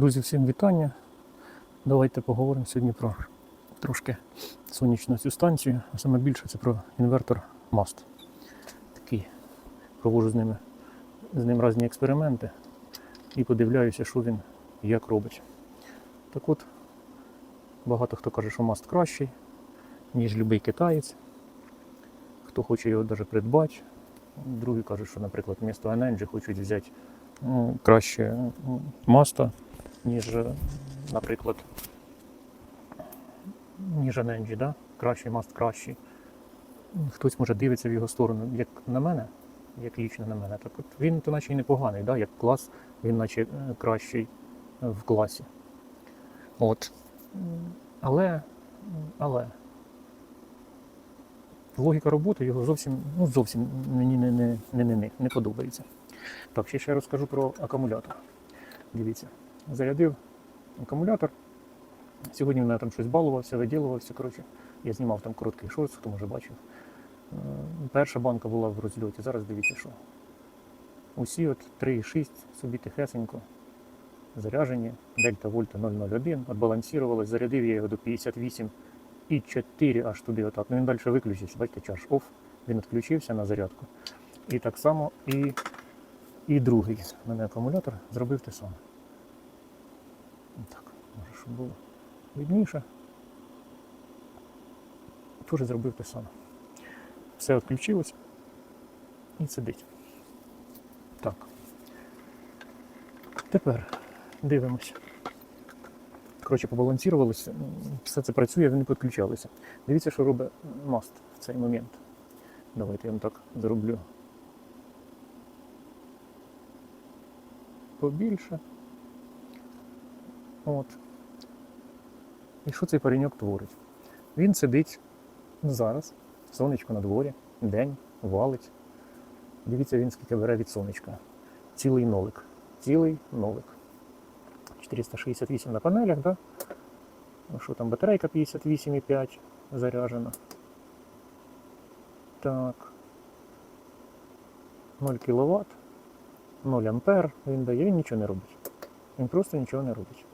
Друзі, всім вітання. Давайте поговоримо сьогодні про трошки сонячну цю станцію, а саме більше це про інвертор MAST. Такий проводжу з ними з ним різні експерименти і подивляюся, що він і як робить. Так от, багато хто каже, що MAST кращий, ніж будь-який китаєць. Хто хоче його навіть придбати. Другі кажуть, що, наприклад, місто Energy хочуть взяти ну, краще маста, ніж, наприклад, ніж Energy, да? кращий маст кращий. Хтось може дивиться в його сторону, як на мене, як лічно на мене. Так от він то наче і непоганий, да? як клас, він наче е, кращий е, в класі. От. Але, але логіка роботи його зовсім, ну, зовсім мені не, не, не, не, не подобається. Так, ще ще розкажу про акумулятор. Дивіться, зарядив акумулятор. Сьогодні мене там щось балувався, виділувався. Коротше, я знімав там короткий шорт, хто може бачив. Е, Перша банка була в розльоті. Зараз дивіться, що. Усі от 3,6 собі тихесенько заряжені. Дельта вольта 001. Отбалансірувалось, зарядив я його до 58 і 4 аж туди отак. Ну він далі виключився, бачите, чаш off. Він відключився на зарядку. І так само і, і другий. У мене акумулятор зробив те саме. Так, може, щоб було видніше. Теж зробив те саме. Все відключилось і сидить. Так. Тепер дивимося. Коротше, побалансірувалися, все це працює, вони підключалися. Дивіться, що робить маст в цей момент. Давайте я вам так зроблю. Побільше. От. І що цей пареньок творить? Він сидить зараз, сонечко на дворі, день, валить. Дивіться, він скільки бере від сонечка. Цілий нолик. Цілий нолик. 468 на панелях, да? Ну що там, батарейка 58,5 заряджена. Так. 0 кВт, 0 ампер він дає, він нічого не робить. Він просто нічого не робить.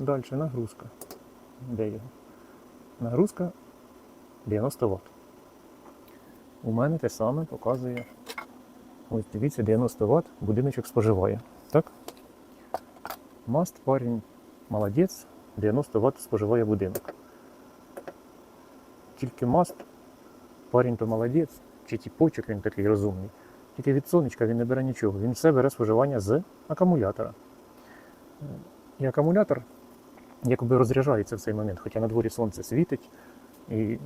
Далі нагрузка. Де його? Нагрузка 90 Вт. У мене те саме показує. Ось дивіться, 90 Вт будиночок споживає. Так? Маст парень молодець, 90 Вт споживає будинок. Тільки маст, парень то молодець, чи тіпочок він такий розумний. Тільки від сонечка він не бере нічого. Він все бере споживання з акумулятора. І акумулятор якби розряджається в цей момент, хоча на дворі сонце світить і,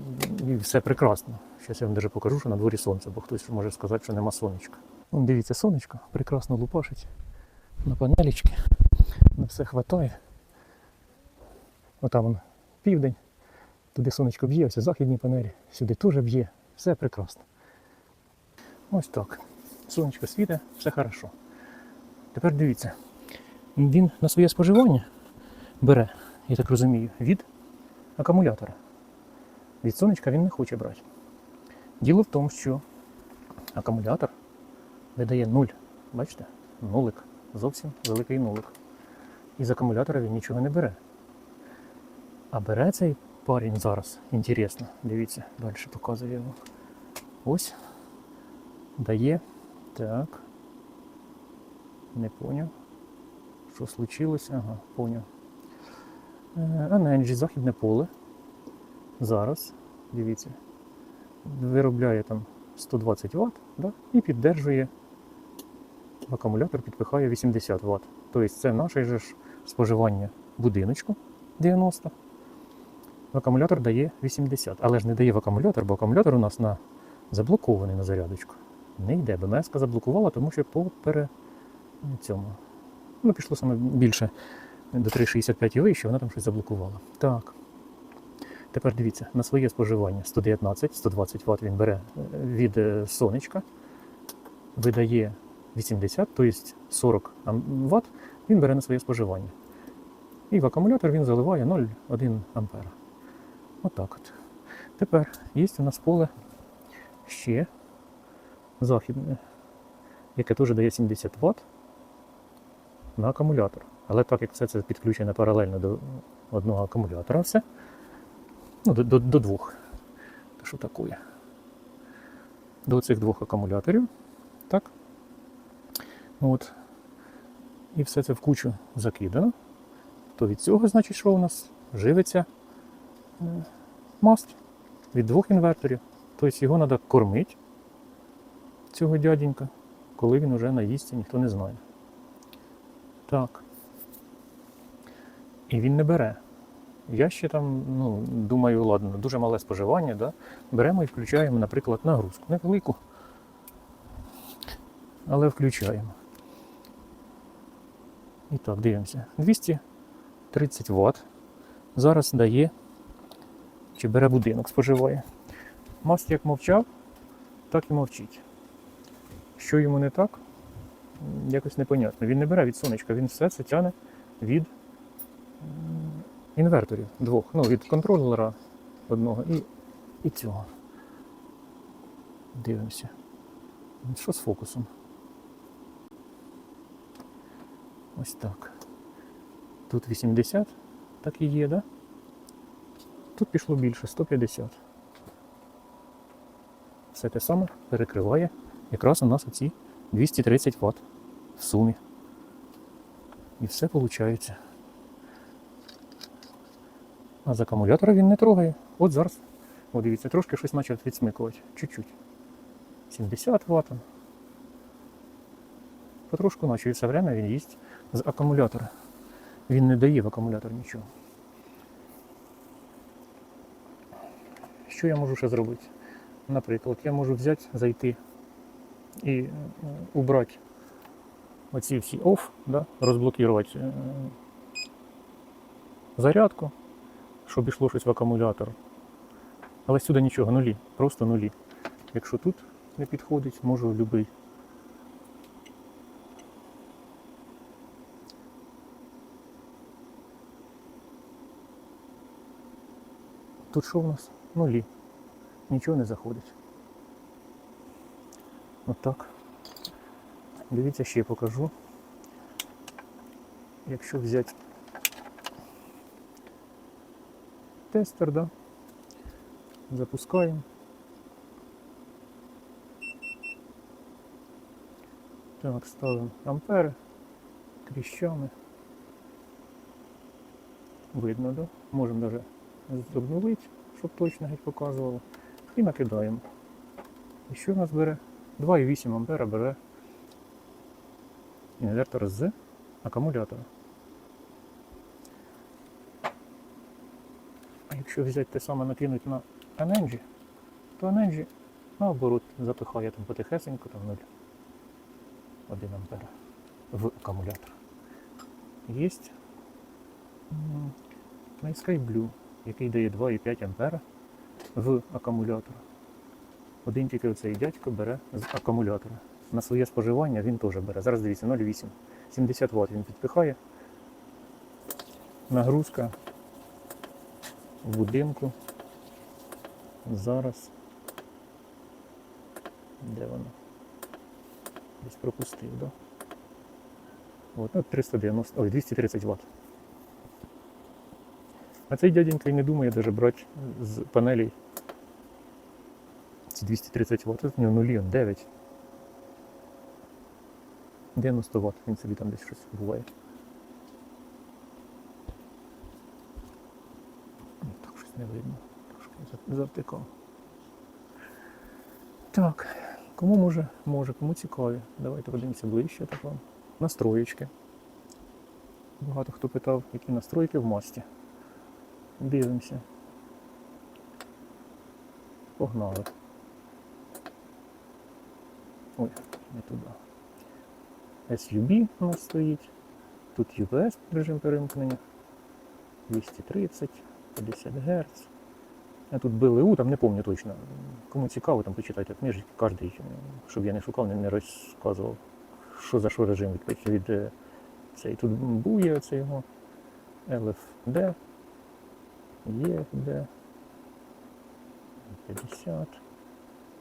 і все прекрасно. Зараз я вам даже покажу, що на дворі сонце, бо хтось може сказати, що нема сонечка. Вон дивіться, сонечко прекрасно лупашить на панелічки на все хватає. Отам он південь, туди сонечко б'є, ось західні панелі, сюди теж б'є, все прекрасно. Ось так. Сонечко світить, все хорошо. Тепер дивіться, він на своє споживання бере, я так розумію, від акумулятора. Від сонечка він не хоче брати. Діло в тому, що акумулятор видає нуль. Бачите? Нулик. Зовсім великий нулик. Із акумулятора він нічого не бере. А бере цей парень зараз, інтересно, дивіться, далі показую його. Ось. Дає. Так. Не поняв. Що случилося? Ага, поняв. Е, Energy, західне поле. Зараз, дивіться, виробляє там 120 Вт да? і піддержує. Акумулятор підпихає 80 Вт. Тобто це наше ж споживання будиночку 90. В акумулятор дає 80. Але ж не дає в акумулятор, бо акумулятор у нас на заблокований на зарядочку. Не йде. БМС заблокувала, тому що по пере... цьому. Ну, пішло саме більше до 3,65 і вище, вона там щось заблокувала. Так. Тепер дивіться, на своє споживання 119, 120 Вт він бере е, від е, сонечка, видає 80, тобто 40 Вт він бере на своє споживання. І в акумулятор він заливає 0,1 ампера. Отак от. Тепер є у нас поле ще західне, яке теж дає 70 Вт на акумулятор. Але так як все це підключено паралельно до одного акумулятора, все. Ну, до, до, до двох. То що таке? До цих двох акумуляторів. Так. От. І все це в кучу закидано. То від цього, значить, що у нас живиться е, маст від двох інверторів. Тобто його треба кормити, цього дяденька, коли він вже наїсться, ніхто не знає. Так. І він не бере. Я ще там, ну, думаю, ладно, дуже мале споживання, да? беремо і включаємо, наприклад, нагрузку. Невелику. Але включаємо. І так, дивимося. 230 Вт. Зараз дає, чи бере будинок, споживає. Маст як мовчав, так і мовчить. Що йому не так, якось непонятно. Він не бере від сонечка, він все це тягне від інверторів двох. Ну, від контролера одного і, і цього. Дивимося. Що з фокусом? Ось так. Тут 80, так і є, да? Тут пішло більше, 150. Все те саме перекриває якраз у нас оці 230 Вт в сумі. І все виходить. А з акумулятора він не трогає. От зараз, от дивіться, трошки щось почав відсмикувати. Чуть-чуть. 70 Вт. Потрошку наче і все время він їсть з акумулятора. Він не дає в акумулятор нічого. Що я можу ще зробити? Наприклад, я можу взяти, зайти і е, убрати оці всі off, да, розблокувати е, зарядку, щоб йшло щось в акумулятор. Але сюди нічого, нулі, просто нулі. Якщо тут не підходить, можу будь-який. Тут що в нас? Нулі. Нічого не заходить. Отак. Дивіться, ще покажу. Якщо взяти тестер, да? запускаємо. Так, ставимо ампери, кліщами. Видно, да? Можемо навіть обнулити, щоб точно геть показувало. І накидаємо. І що в нас бере? 2,8 ампера бере інвертор з акумулятора. Якщо взяти те саме накинути на Energy, то Energy наоборот запихає там потихесенько там 0,1 ампера в акумулятор. Є Sky Blue, який дає 2,5 ампера в акумулятор. Один тільки оцей дядько бере з акумулятора. На своє споживання він теж бере. Зараз дивіться, 0,8. 70 Вт він підпихає. Нагрузка в будинку. Зараз. Де воно? Десь пропустив? Да? От, ну, 390, ой, 230 Вт. А цей дяденька і не думає даже брати з панелей ці 230 Вт. У нього нулі, он 9. 90 Вт, він собі там десь щось буває. Ну, Так щось не видно. Трошки завтикав. Так, кому може, може, кому цікаві. Давайте подивимося ближче так вам. Настроєчки. Багато хто питав, які настройки в масті. Дивимося. Погнали. Ой, не туди. SUB у нас стоїть. Тут UPS режим перемкнення. 230, 50 Гц. А тут БЛУ, там не пам'ятаю точно. Кому цікаво, там почитайте книжки, кожний, щоб я не шукав, не, розказував, що за що режим від, е, цей. Тут бує це його LFD, EFD, 50,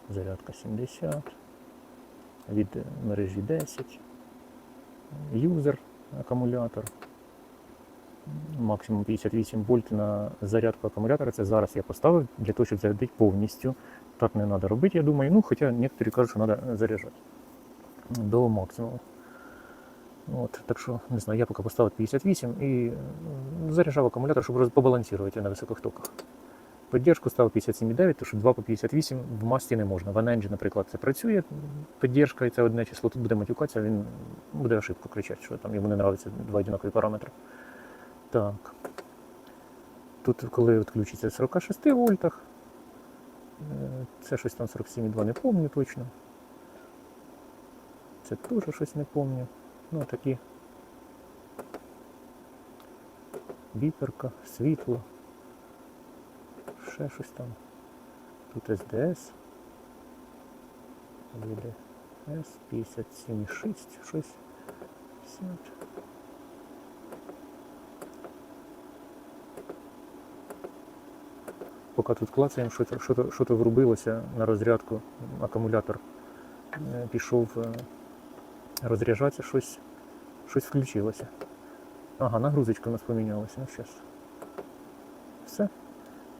зарядка 70, від е, мережі 10, юзер акумулятор, максимум 58 вольт на зарядку акумулятора. Це зараз я поставив для того, щоб зарядити повністю. Так не треба робити, я думаю. Ну, хоча некоторі кажуть, що треба заряджати до максимуму. От, так що, не знаю, я поки поставив 58 і заряджав акумулятор, щоб побалансувати на високих токах. Піддержку ставив 57,9, тому що 2 по 58 в масті не можна. В Anenji, наприклад, це працює, піддержка, і це одне число. Тут буде матюкатися, він буде ошибку кричати, що там йому не подобаються два однакові параметри. Так. Тут, коли відключиться в 46 вольтах, е, це щось там 47,2 не пам'ятаю точно. Це теж щось не пам'ятаю. Ну, такі. Біперка, світло. Ще щось там. Тут СДС. ВДС 57,6, щось. 50. Поки тут клацаємо, що, що, то- що то врубилося на розрядку, акумулятор е, пішов е, розряджатися, щось, щось включилося. Ага, нагрузочка у нас помінялася. Ну, зараз. Все,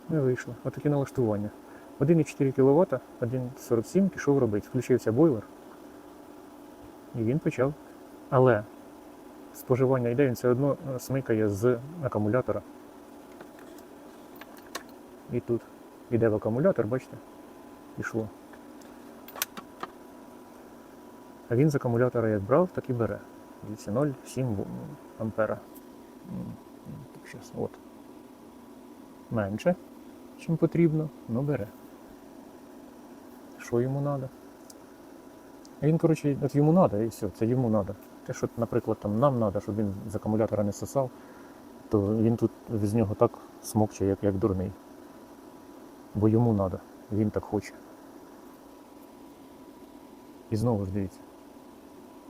не вийшло. Отакі налаштування. 1,4 кВт, 1,47 пішов робити. Включився бойлер. І він почав. Але споживання йде, він все одно е, смикає з акумулятора. І тут іде в акумулятор, бачите? Пішло. А він з акумулятора як брав, так і бере. 0,7 ампера. Так, щас, от. Менше, чим потрібно, але бере. Що йому треба? Він, коротше, от йому треба і все, це йому треба. Те, що, наприклад, там нам треба, щоб він з акумулятора не сосав, то він тут з нього так смокче, як, як дурний. Бо йому треба, він так хоче. І знову ж дивіться.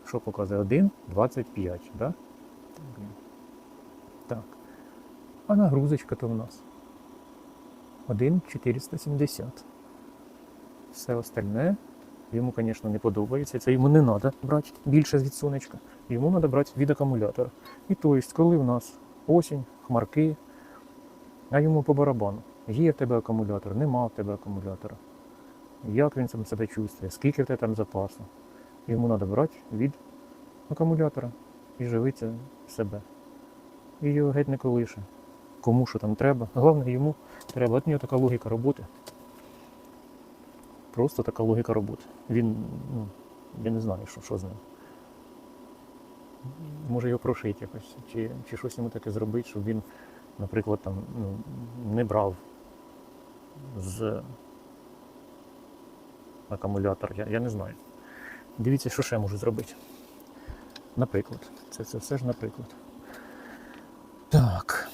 Що показує 1, 25, да? Так. А нагрузочка то в нас 1 470. Все остальне йому, звісно, не подобається. Це йому не треба брати більше від сонечка. Йому треба брати від акумулятора. І тобто, коли в нас осінь, хмарки, а йому по барабану. Є в тебе акумулятор, нема в тебе акумулятора. Як він там себе чувствує, скільки в тебе там запасу. Йому треба брати від акумулятора і живиться себе. І його геть не колише. Кому що там треба. Головне йому треба. От нього така логіка роботи. Просто така логіка роботи. Він, ну, я не знаю, що, що з ним. Може його прошити якось, чи, чи щось йому таке зробити, щоб він, наприклад, там, ну, не брав з акумулятора. Я, я не знаю. Дивіться, що ще я можу зробити. Наприклад. Це, це все ж наприклад. Так.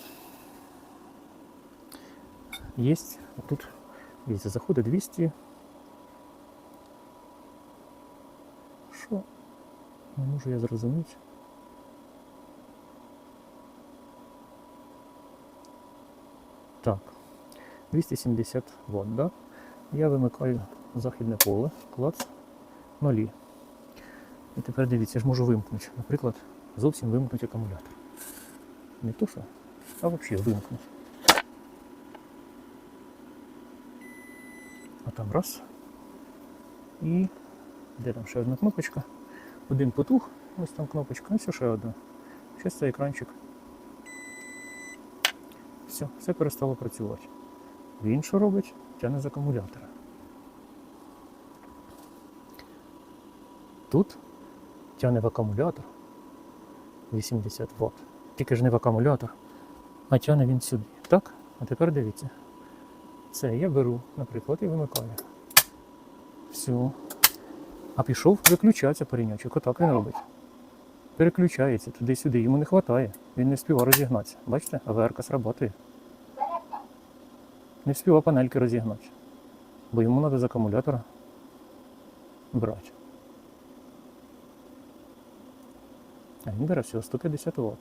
Є. Тут, дивіться, заходить 200. Що? Не можу я зрозуміти. Так. 270 Вт, да? Я вимикаю західне поле, клац, нулі. І тепер дивіться, я ж можу вимкнути. Наприклад, зовсім вимкнути акумулятор. Не то що, а взагалі вимкнути. А там раз. І де там ще одна кнопочка. Один потух, ось там кнопочка, ось ще одна. Зараз цей екранчик. Все, все перестало працювати. Він що робить? Тягне з акумулятора. Тут тягне в акумулятор 80 Вт. Тільки ж не в акумулятор, а тягне він сюди. Так? А тепер дивіться. Це я беру, наприклад, і вимикаю. Все. А пішов виключатися паренячок. Отак він робить. Переключається туди-сюди, йому не вистачає. Він не встигає розігнатися. Бачите, АВР срабатує. Не встигає панельки розігнати. Бо йому треба з акумулятора брати. А він бере всього 150 Вт.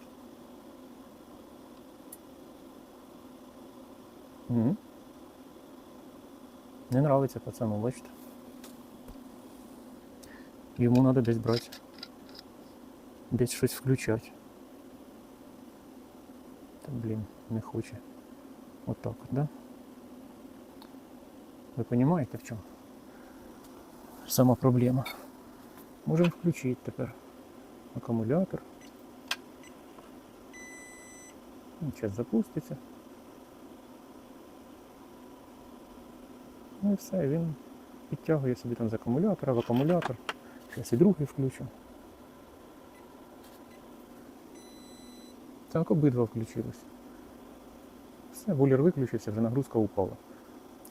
Не нравиться пацану, бачите? Йому треба десь брати. Десь щось включати. Та, блін, не хоче. Отак от, да? Ви розумієте в чому? Сама проблема. Можемо включити тепер акумулятор. Зараз запуститься. Ну і все, він підтягує собі там з акумулятора в акумулятор. Зараз і другий включу. Так обидва включились. Все, бойлер виключився, вже нагрузка упала.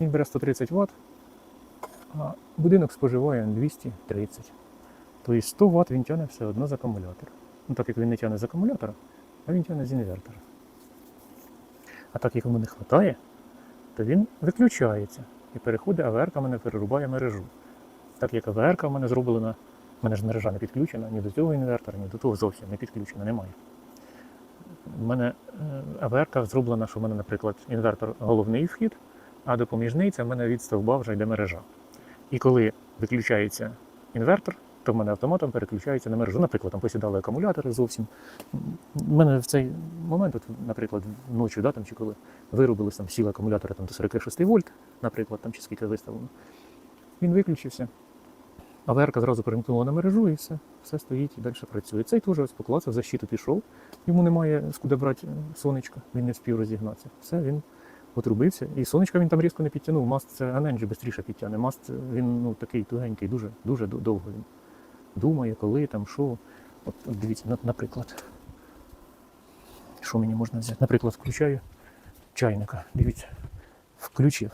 Він бере 130 Вт, а будинок споживає 230. Тобто 100 Вт він тягне все одно з акумулятора. Ну так як він не тягне з акумулятора, а він тягне з інвертора. А так як йому не вистачає, то він виключається і переходить, АВР мене перерубає мережу. Так як АВР в мене зроблена, в мене ж мережа не підключена ні до цього інвертора, ні до того зовсім не підключена, немає. У мене е, АВР зроблена, що в мене, наприклад, інвертор головний вхід, а допоміжний це в мене від стовба вже йде мережа. І коли виключається інвертор, то в мене автоматом переключається на мережу. Наприклад, там посідали акумулятори зовсім. У мене в цей момент, от, наприклад, ночі, да, там, чи коли вирубились там сіли акумулятори там, до 46 вольт, наприклад, там, чи скільки виставлено, він виключився. АВР зразу перемкнула на мережу і все, все стоїть і далі працює. Цей теж ось поклався, в защиту пішов. Йому немає скуди брати е, сонечка, він не спів розігнатися. Все, він отрубився. І сонечка він там різко не підтягнув. Маст це Аненджі швидше підтягне. Маст він ну, такий тугенький, дуже, дуже довго він думає, коли там, що. От, от дивіться, наприклад. Що мені можна взяти? Наприклад, включаю чайника. Дивіться, включив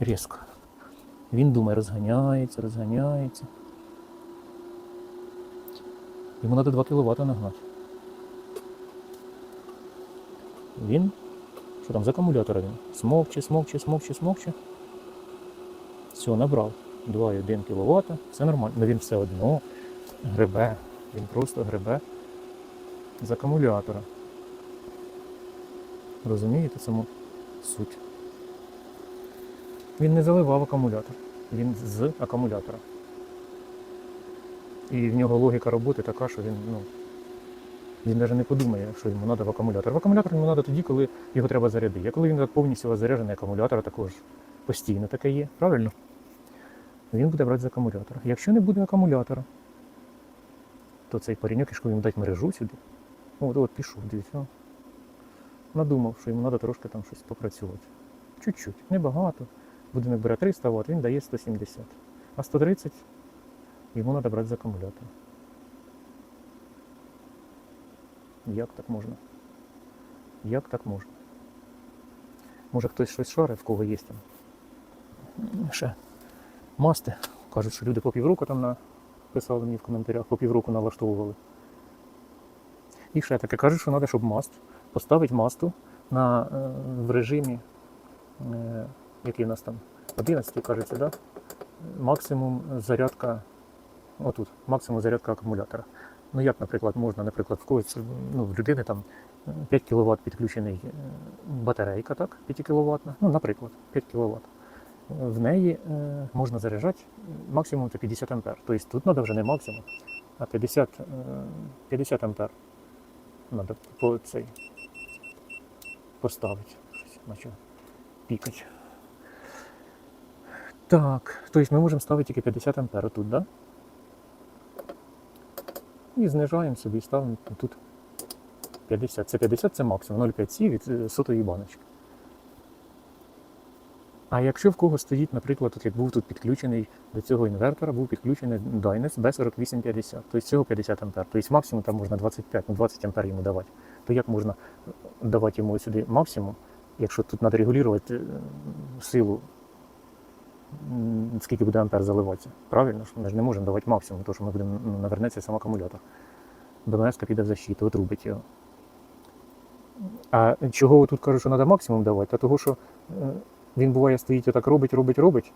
різко. Він думає, розганяється, розганяється. Йому треба 2 кВт нагнати. Він, що там з акумулятора він? Смокче, смокче, смокче, смокче. Все, набрав 2,1 кВт, все нормально. Але він все одно гребе. Він просто гребе з акумулятора. Розумієте саму суть? Він не заливав акумулятор. Він з акумулятора. І в нього логіка роботи така, що він, ну, він навіть не подумає, що йому треба в акумулятор. В акумулятор йому треба тоді, коли його треба зарядити. А коли він повністю заряджений акумулятор, також постійно таке є, правильно? Він буде брати з акумулятора. Якщо не буде акумулятора, то цей пареньок, якщо йому дати мережу сюди, от, от пішов, дивіться. Надумав, що йому треба трошки там щось попрацювати. Чуть-чуть, небагато. Будинок бере 300 Вт, він дає 170. А 130 йому треба брати з акумулятора. Як так можна? Як так можна? Може хтось щось шарить, в кого є там. Ще масти. Кажуть, що люди по півроку там на... писали мені в коментарях, по півроку налаштовували. І ще таке кажуть, що треба, щоб маст поставити масту на, е, в режимі, е, який у нас там 11, кажеться, да? максимум зарядка, отут, максимум зарядка акумулятора. Ну як, наприклад, можна, наприклад, в когось, ну, в людини там 5 кВт підключений е, батарейка, так, 5 кВт, ну, наприклад, 5 кВт. В неї е, можна заряджати максимум це 50 А. Тобто тут треба вже не максимум, а 50, е, 50 А. Треба по цей поставити. Щось пікати. Так, тобто ми можемо ставити тільки 50 ампер тут, да? І знижаємо собі і ставимо тут 50. Це 50 це максимум 0,5 сі від е, сотої баночки. А якщо в кого стоїть, наприклад, от як був тут підключений до цього інвертора, був підключений Dynes B4850, тобто цього 50 А, тобто максимум там можна 25, ну 20 А йому давати, то як можна давати йому сюди максимум, якщо тут треба регулювати е, силу, скільки буде ампер заливатися? Правильно ж? Ми ж не можемо давати максимум, тому що ми будемо навернеться сам акумулятор. БМС піде в защиту, отрубить його. А чого тут кажуть, що треба максимум давати? А того, що е, він буває стоїть отак робить, робить, робить.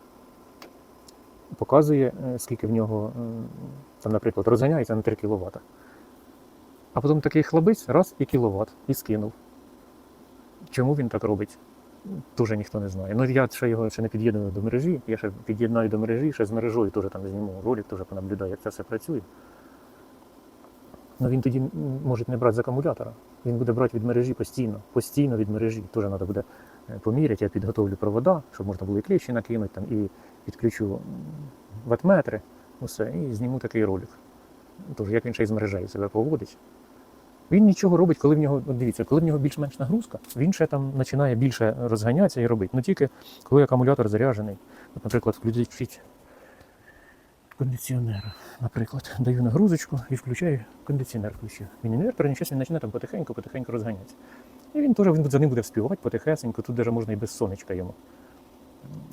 Показує, е, скільки в нього, там, наприклад, розганяється на 3 кВт. А потім такий хлопець, раз і кіловат, і скинув. Чому він так робить? Дуже ніхто не знає. Ну я ще його ще не під'єдную до мережі, я ще під'єднаю до мережі, ще з мережою теж там зніму ролик, теж понаблюдаю, як це все працює. Ну він тоді може не брати з акумулятора. Він буде брати від мережі постійно, постійно від мережі. Теж треба буде е, поміряти. Я підготовлю провода, щоб можна було і кліщі накинути, там, і підключу ватметри, усе, і зніму такий ролик. Тож, як він ще й з мережею себе поводить. Він нічого робить, коли в нього, дивіться, коли в нього більш-менш нагрузка, він ще там починає більше розганятися і робити. Ну тільки коли акумулятор заряджений. От, наприклад, включить кондиціонер. Наприклад, даю нагрузочку і включаю кондиціонер. Включив. Він інвертор, нічого він почне там потихеньку, потихеньку розганятися. І він теж він за ним буде вспівати потихесенько, тут даже можна і без сонечка йому.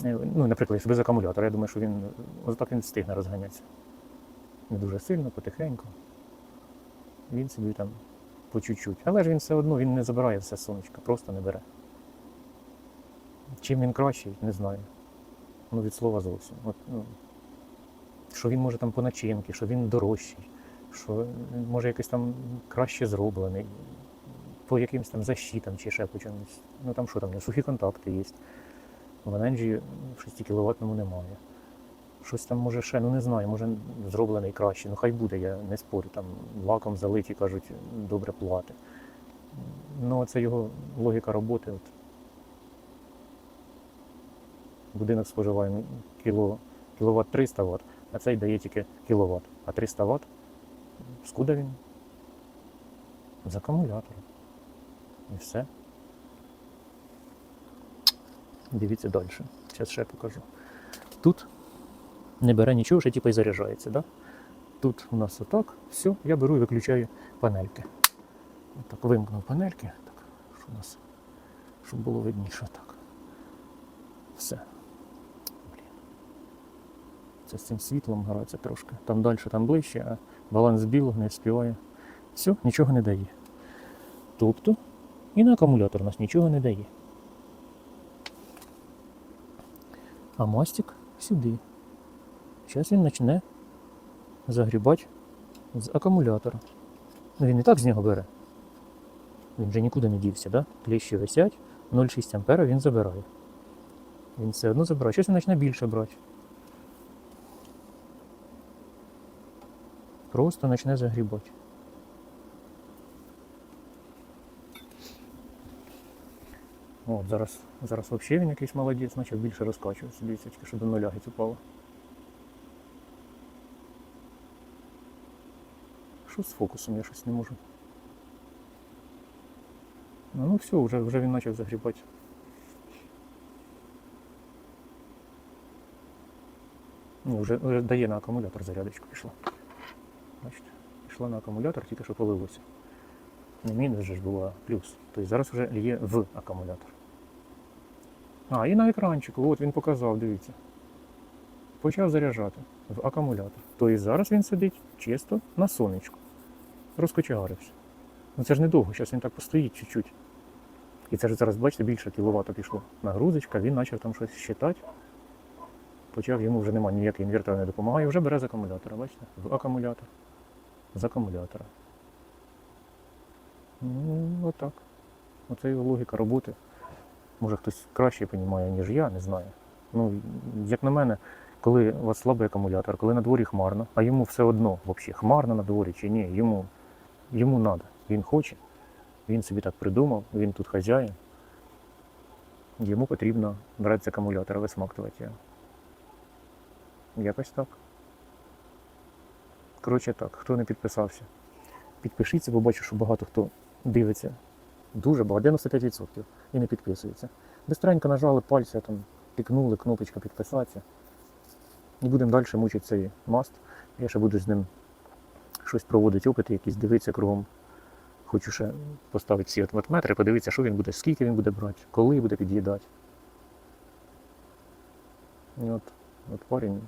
Е, Ну, наприклад, без акумулятора, я думаю, що він ось так він встигне розганятися. Не дуже сильно, потихеньку. Він собі там по чуть-чуть. Але ж він все одно він не забирає все сонечко, просто не бере. Чим він кращий, не знаю. Ну, від слова зовсім. От, ну, що він може там по начинки, що він дорожчий, що може якось там краще зроблений, по якимось там защитам чи ще по чомусь. Ну там що там, сухі контакти є. В Ененджі 6 кВт немає. Щось там може ще, ну не знаю, може зроблений краще. Ну хай буде, я не спорю. Там лаком залиті, кажуть, добре плати. Ну, це його логіка роботи. От. Будинок споживає кіло, кіловат 300 Вт, а цей дає тільки кіловат. А 300 Вт скуда він? З акумулятора. І все. Дивіться далі. Зараз ще покажу. Тут не бере нічого, ще типу і заряджається. Да? Тут у нас отак, все, я беру і виключаю панельки. Отак вимкнув панельки, так, що у нас, щоб було видніше так. Все. Блін. Це з цим світлом грається трошки. Там далі, там ближче, а баланс білого не співає. Все, нічого не дає. Тобто і на акумулятор у нас нічого не дає. А мастик сюди. Зараз він почне загрібати з акумулятора. Ну він і так з нього бере. Він же нікуди не дівся, да? Кліщі висять, 0,6 ампера він забирає. Він все одно забирає. Щось він почне більше брати. Просто почне загрібати. От, зараз, зараз взагалі він якийсь молодець, почав більше розкачуватися. Дивіться, тільки що до нуля геть упало. Що з фокусом? Я щось не можу. Ну, ну все, вже, вже він почав загрібати. Ну, вже, вже дає на акумулятор зарядочку пішла. Бачите, пішла на акумулятор, тільки що полилося. Не мінус же ж була плюс. Тобто зараз вже є в акумулятор. А, і на екранчику, от він показав, дивіться. Почав заряджати в акумулятор. Тобто зараз він сидить чисто на сонечку. Розкочегарився. Ну це ж недовго, зараз він так постоїть чуть-чуть. І це ж зараз, бачите, більше кіловата пішло. Нагрузочка, він почав там щось считати. Почав йому вже немає ніякий інвертор не допомагає, вже бере з акумулятора, бачите? В акумулятор. З акумулятора. Ну, отак. Оце його логіка роботи. Може хтось краще розуміє, ніж я, не знаю. Ну, як на мене, коли у вас слабий акумулятор, коли на дворі хмарно, а йому все одно, взагалі, хмарно на дворі чи ні, йому йому треба, він хоче, він собі так придумав, він тут хазяїн. Йому потрібно брати з акумулятора, висмактувати його. Якось так. Коротше так, хто не підписався, підпишіться, бо бачу, що багато хто дивиться. Дуже багато, 95% і не підписується. Бистренько нажали пальця, там, пікнули, кнопочка підписатися. І будемо далі мучити цей маст. Я ще буду з ним щось проводити, опити, якісь дивитися кругом. Хочу ще поставити всі от подивитися, що він буде, скільки він буде брати, коли буде під'їдати. І от, от парень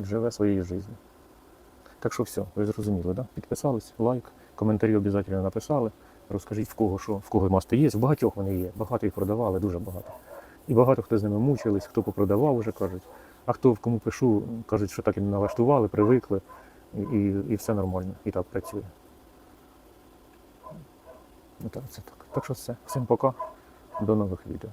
живе своєю життю. Так що все, ви зрозуміли, да? Підписались, лайк, коментарі обов'язково написали. Розкажіть в кого що, в кого масти є. В багатьох вони є. Багато їх продавали, дуже багато. І багато хто з ними мучились, хто попродавав вже кажуть. А хто в кому пишу, кажуть, що так і не налаштували, привикли, і, і, все нормально, і так працює. Ну, так, це так. Так що все. Всім пока. До нових відео.